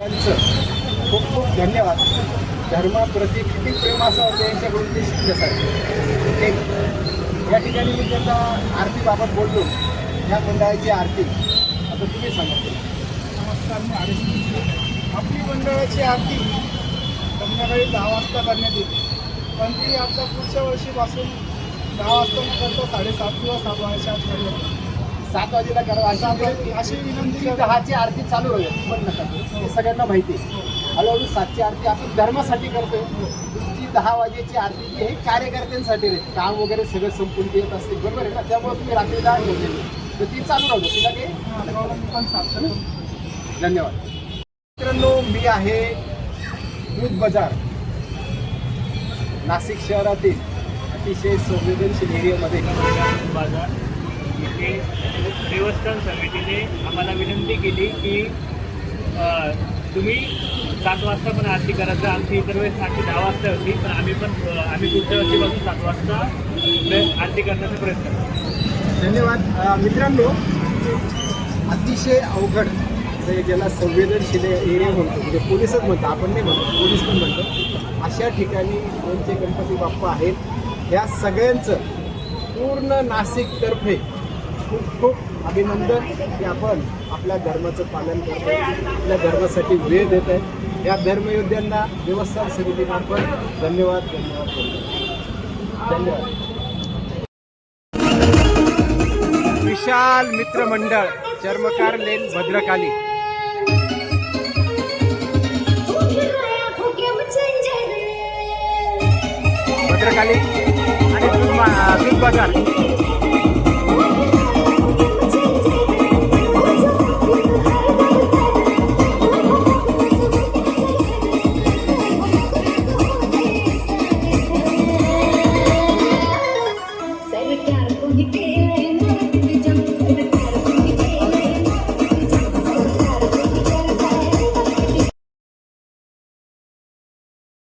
त्यांचं खूप खूप धन्यवाद. धर्माप्रती किती प्रेम असावं यांच्याकडून ते शिकण्यासाठी एक या ठिकाणी मी त्यांना आरतीबाबत बोललो. या मंडळाची आरती. आता तुम्ही सांगतो नमस्कार मी आरती आपली मंडळाची आरती संध्याकाळी दहा वाजता करण्यात येते. पण ती आता पुढच्या वर्षीपासून दहा वाजता न करता साडेसात किंवा सात वाजता सात वाजेला करा. अशी वाजे- अशी विनंती करतो. दहाची आरती चालू होईल. पण नका. हे सगळ्यांना माहिती आहे. हळूहळू सातची आरती आपण धर्मासाठी करतोय. तुमची दहा वाजेची आरती जी हे कार्यकर्त्यांसाठी रे काम वगैरे सगळं संपून येत असते. बरोबर आहे ना? त्यामुळे तुम्ही रात्री दहा ठेवलेली तर ती चालू राहू दे. तिला काही करतो. धन्यवाद. मित्रांनो मी आहे दूध बाजार. नाशिक शहरातील अतिशय संवेदनशील एरियामध्ये बाजार. देवस्थान समितीने आम्हाला विनंती केली की तुम्ही सात वाजता पण आरती करायचं आमची इतर वेळेस आरती दहा वाजता होती पण आम्ही पण आम्ही पुढच्या वर्षीपासून सात वाजता आरती करण्याचा प्रयत्न करतो. धन्यवाद. मित्रांनो अतिशय अवघड ज्याला संवेदनशील एरिया म्हणतो म्हणजे पोलीसच म्हणतो आपण नाही म्हणतो पोलीस पण म्हणतो अशा ठिकाणी कोणते गणपती बाप्पा आहेत. या सगळ्यांचं पूर्ण नाशिकतर्फे खूप खूप अभिनंदन की आपण आपल्या धर्माचं पालन करतो आपल्या धर्मासाठी वेळ देत आहे. या धर्मयोद्ध्यांना देवस्थान समितीमार्फत धन्यवाद धन्यवाद धन्यवाद. धन्यवाद. विशाल मित्रमंडळ चर्मकार लेन भद्रकाली. भद्रकाली आणि दूध दूध बाजार.